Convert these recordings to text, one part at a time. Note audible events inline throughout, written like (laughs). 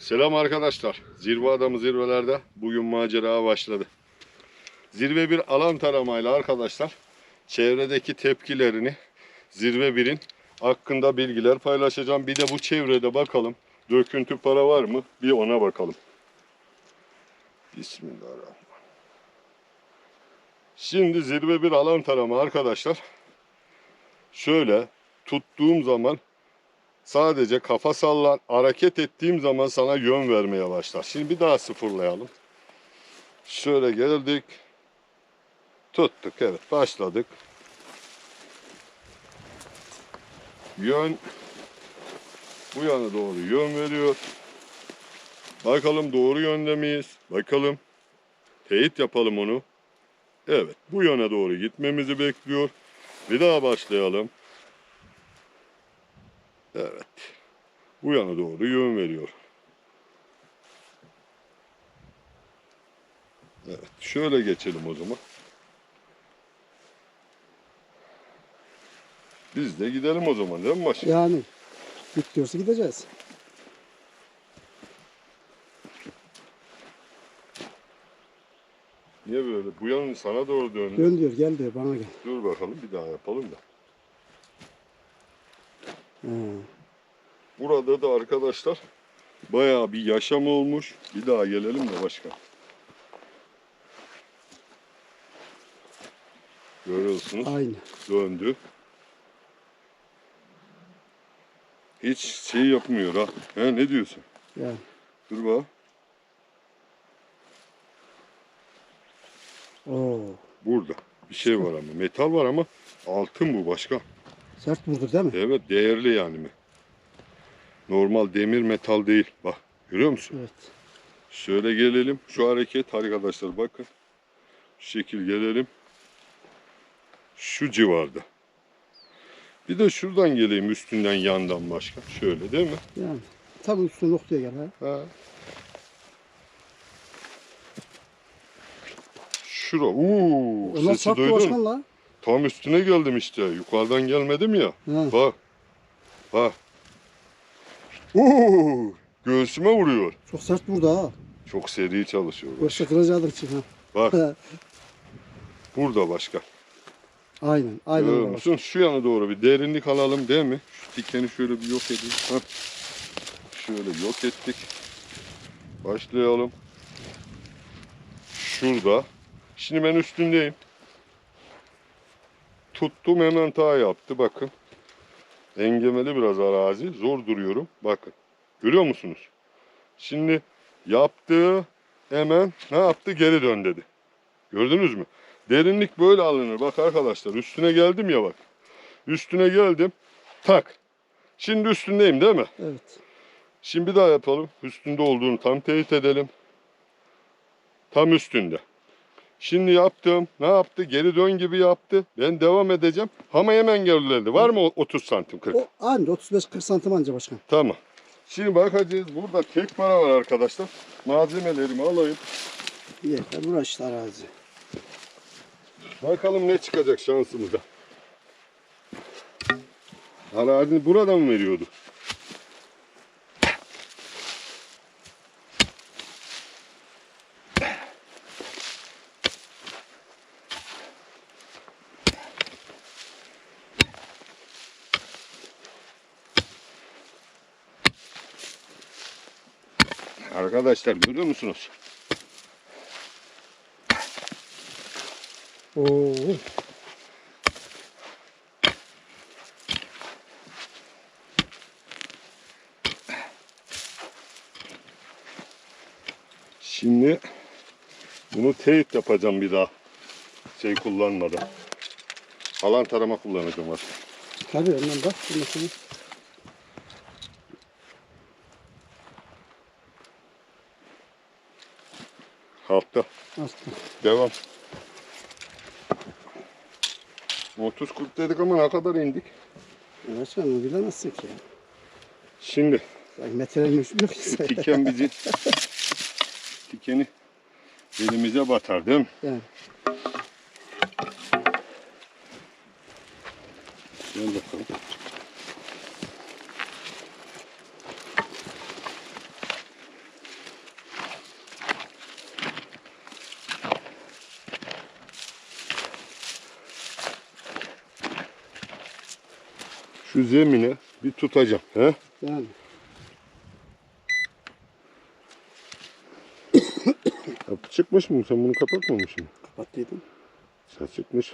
Selam arkadaşlar. Zirve adamı zirvelerde bugün macera başladı. Zirve bir alan taramayla arkadaşlar çevredeki tepkilerini zirve 1'in hakkında bilgiler paylaşacağım. Bir de bu çevrede bakalım döküntü para var mı? Bir ona bakalım. Bismillahirrahmanirrahim. Şimdi zirve bir alan tarama arkadaşlar. Şöyle tuttuğum zaman Sadece kafa sallan, hareket ettiğim zaman sana yön vermeye başlar. Şimdi bir daha sıfırlayalım. Şöyle geldik. Tuttuk evet başladık. Yön bu yana doğru yön veriyor. Bakalım doğru yönde miyiz? Bakalım. Teyit yapalım onu. Evet bu yana doğru gitmemizi bekliyor. Bir daha başlayalım. Evet. Bu yana doğru yön veriyor. Evet. Şöyle geçelim o zaman. Biz de gidelim o zaman değil mi başım? Yani git diyorsa gideceğiz. Niye böyle? Bu yan sana doğru döndü. Dön diyor gel diyor bana gel. Dur bakalım bir daha yapalım da. Burada da arkadaşlar bayağı bir yaşam olmuş. Bir daha gelelim de başka. Görüyorsunuz. Aynı. döndü. Hiç şey yapmıyor ha. He ne diyorsun? Yani Dur bak. Oo. Burada bir şey var ama. Metal var ama altın bu başka. Sert vurdur değil mi? Evet değerli yani mi? Normal demir metal değil. Bak görüyor musun? Evet. Şöyle gelelim. Şu hareket arkadaşlar bakın. Şu şekil gelelim. Şu civarda. Bir de şuradan geleyim üstünden yandan başka. Şöyle değil mi? Yani tam üstü noktaya gel ha. Ha. Şura. Uuu. Sesi duydun. la. Tam üstüne geldim işte. Yukarıdan gelmedim ya. Ha. Bak. Bak. Uuu. Göğsüme vuruyor. Çok sert vurdu ha. Çok seri çalışıyor. Başka kıracaktır çık ha. Bak (laughs) burada başka. Aynen. Aynen. Görüyor musun? Şu yana doğru bir derinlik alalım değil mi? Şu dikeni şöyle bir yok edeyim. Hah. Şöyle yok ettik. Başlayalım. Şurada. Şimdi ben üstündeyim. Tuttum hemen ta yaptı bakın. Engemeli biraz arazi. Zor duruyorum. Bakın. Görüyor musunuz? Şimdi yaptığı hemen ne yaptı? Geri dön dedi. Gördünüz mü? Derinlik böyle alınır. Bak arkadaşlar üstüne geldim ya bak. Üstüne geldim. Tak. Şimdi üstündeyim değil mi? Evet. Şimdi bir daha yapalım. Üstünde olduğunu tam teyit edelim. Tam üstünde. Şimdi yaptım. Ne yaptı? Geri dön gibi yaptı. Ben devam edeceğim. Ama hemen geriledi. Var mı o 30 santim 40? O aynı 35-40 santim anca başkan. Tamam. Şimdi bakacağız. Burada tek para var arkadaşlar. Malzemelerimi alayım. Yeter bura işte arazi. Bakalım ne çıkacak şansımıza. Arazi burada mı veriyordu? Arkadaşlar görüyor musunuz? Oo. Şimdi bunu teyit yapacağım bir daha. Şey kullanmadan. Alan tarama kullanacağım artık. Tabii ondan bak. Hafta. Asla. Devam. 30 40 dedik ama ne kadar indik? Başkan onu bilemezsin ki. Şimdi metrenin yok (laughs) tiken bizi tikeni elimize batar değil mi? Yani. Gel bakalım. Şu zemine bir tutacağım. He? Yani. (coughs) Kapı çıkmış mı? Sen bunu kapatmamışsın. Kapattıydım. Sen çıkmış.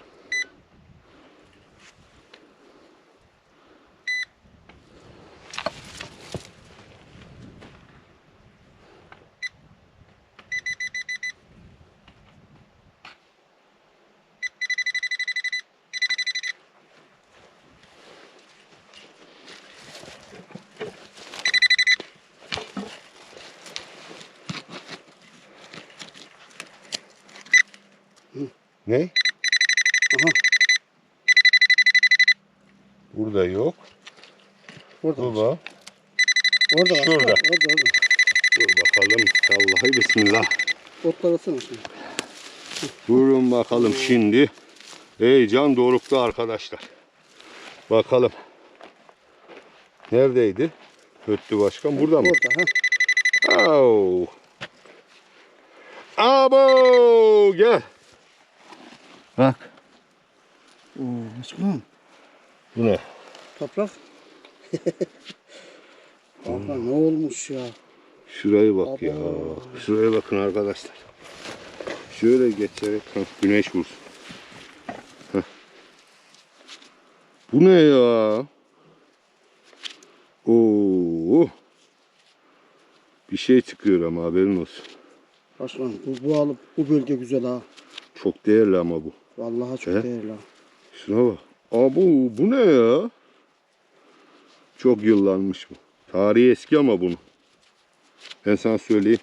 Ne? Aha. Burada yok. Orada. Baba. Orada var. Şurada. Orada orada. Dur bakalım. Vallahi bismillah. Otlar atsana şimdi. Durun bakalım şimdi. Heyecan dorukta arkadaşlar. Bakalım. Neredeydi? Öttü başkan. Burada mı? Orada ha. Au. Abo gel. Bak. Oo, başkanım. Bu ne? Toprak. (laughs) Baba ne olmuş ya? Şuraya bak ya. Abo. Şuraya bakın arkadaşlar. Şöyle geçerek güneş vursun. Heh. Bu ne ya? Oo. Bir şey çıkıyor ama haberin olsun. Başkanım bu, bu alıp bu bölge güzel ha. Çok değerli ama bu. Vallahi çok He? değerli. Şuna bak. Aa bu, bu ne ya? Çok yıllanmış bu. Tarihi eski ama bunu. Ben sana söyleyeyim.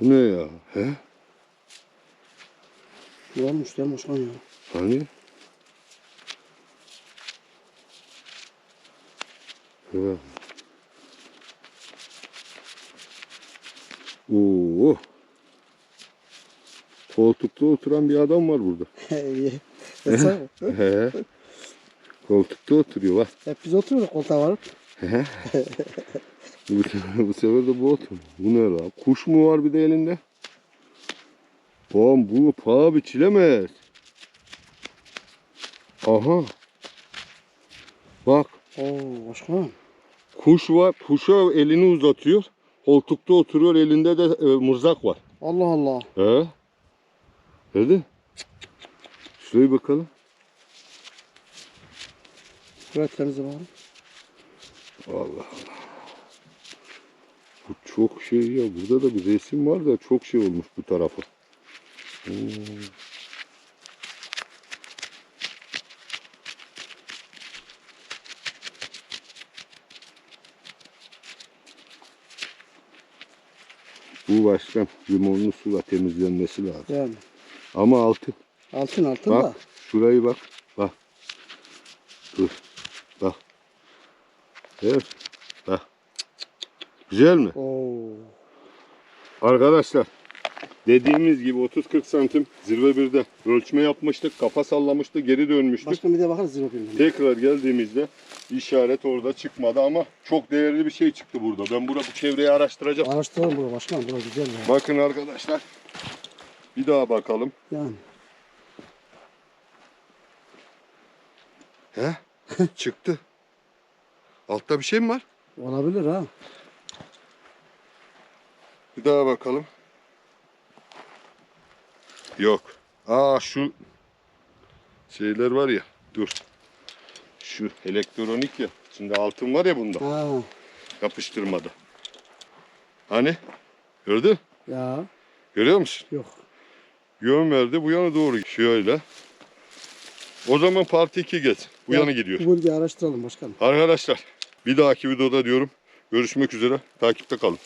Bu ne ya? He? Değil mi başkan ya? Hani? Evet. Oo. Koltukta oturan bir adam var burada. (laughs) He. Koltukta oturuyor bak. Hep biz oturuyoruz koltuğa varıp. bu, bu sefer de bu otur. Bu ne la? Kuş mu var bir de elinde? Oğlum bu paha biçilemez. Aha. Bak Oo başkanım. kuş var. Kuşa elini uzatıyor. Koltukta oturuyor. Elinde de e, mızrak var. Allah Allah. He? Dedi. Şuraya bakalım. Temize bakalım. Allah Allah. Bu çok şey ya. Burada da bir resim var da çok şey olmuş bu tarafa. Hmm. Bu başkan limonlu suyla temizlenmesi lazım. Yani. Ama altı. Altın altın Bak da. şurayı bak. Bak. Dur. Bak. Evet. Bak. Güzel mi? Oo. Arkadaşlar dediğimiz gibi 30-40 santim zirve birde ölçme yapmıştık. Kafa sallamıştı. Geri dönmüştük. Başkan bir de bakarız zira bilmem. Tekrar geldiğimizde işaret orada çıkmadı ama çok değerli bir şey çıktı burada. Ben burada bu çevreyi araştıracağım. Araştıralım bunu başkan. Bura güzel ya. Bakın arkadaşlar. Bir daha bakalım. Yani. He? (laughs) Çıktı. Altta bir şey mi var? Olabilir ha. Bir daha bakalım. Yok. Aa şu şeyler var ya. Dur. Şu elektronik ya. Şimdi altın var ya bunda. Ha. Yapıştırmada. Hani? Gördün? Ya. Görüyor musun? Yok. Yön verdi bu yana doğru. Şöyle. O zaman parti 2 geç. Bu Ya, yana gidiyor. Bu bölgeyi araştıralım başkanım. Arkadaşlar bir dahaki videoda diyorum. Görüşmek üzere. Takipte kalın.